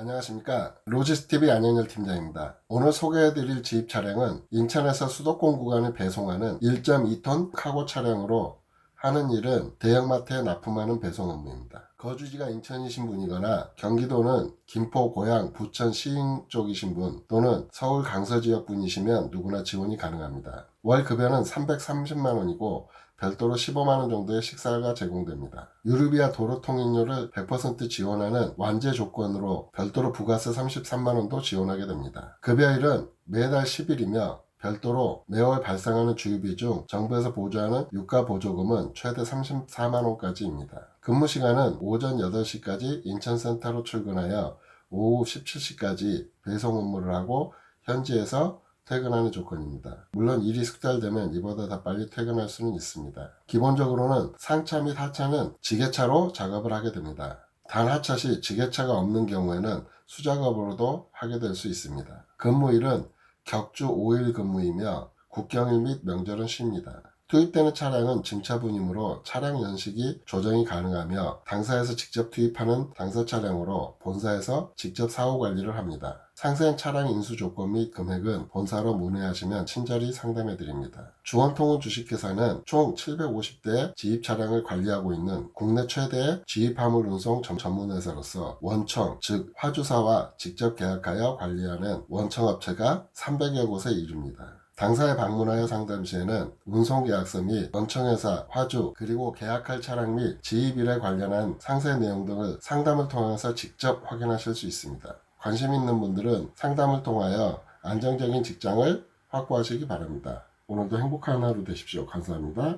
안녕하십니까 로지스TV 안영열 팀장입니다. 오늘 소개해드릴 지입 차량은 인천에서 수도권 구간을 배송하는 1.2톤 카고 차량으로 하는 일은 대형마트에 납품하는 배송 업무입니다. 거주지가 인천이신 분이거나 경기도는 김포, 고양, 부천, 시흥 쪽이신 분 또는 서울 강서 지역 분이시면 누구나 지원이 가능합니다. 월 급여는 330만 원이고 별도로 15만 원 정도의 식사가 제공됩니다. 유류비와 도로 통행료를 100% 지원하는 완제 조건으로 별도로 부가세 33만 원도 지원하게 됩니다. 급여일은 매달 10일이며 별도로 매월 발생하는 주유비 중 정부에서 보조하는 유가 보조금은 최대 34만 원까지입니다. 근무 시간은 오전 8시까지 인천센터로 출근하여 오후 17시까지 배송 업무를 하고 현지에서 퇴근하는 조건입니다. 물론 일이 숙달되면 이보다 더 빨리 퇴근할 수는 있습니다. 기본적으로는 상차 및 하차는 지게차로 작업을 하게 됩니다. 단 하차 시 지게차가 없는 경우에는 수작업으로도 하게 될 수 있습니다. 근무일은 격주 5일 근무이며 국경일 및 명절은 쉽니다. 투입되는 차량은 증차분이므로 차량 연식이 조정이 가능하며 당사에서 직접 투입하는 당사 차량으로 본사에서 직접 사후 관리를 합니다. 상세한 차량 인수 조건 및 금액은 본사로 문의하시면 친절히 상담해 드립니다. 중원통운 주식회사는 총 750대 지입 차량을 관리하고 있는 국내 최대의 지입 화물 운송 전- 전문회사로서 원청, 즉 화주사와 직접 계약하여 관리하는 원청업체가 300여 곳에 이릅니다. 당사에 방문하여 상담 시에는 운송계약서 및 원청회사, 화주, 그리고 계약할 차량 및 지입일에 관련한 상세 내용 등을 상담을 통해서 직접 확인하실 수 있습니다. 관심 있는 분들은 상담을 통하여 안정적인 직장을 확보하시기 바랍니다. 오늘도 행복한 하루 되십시오. 감사합니다.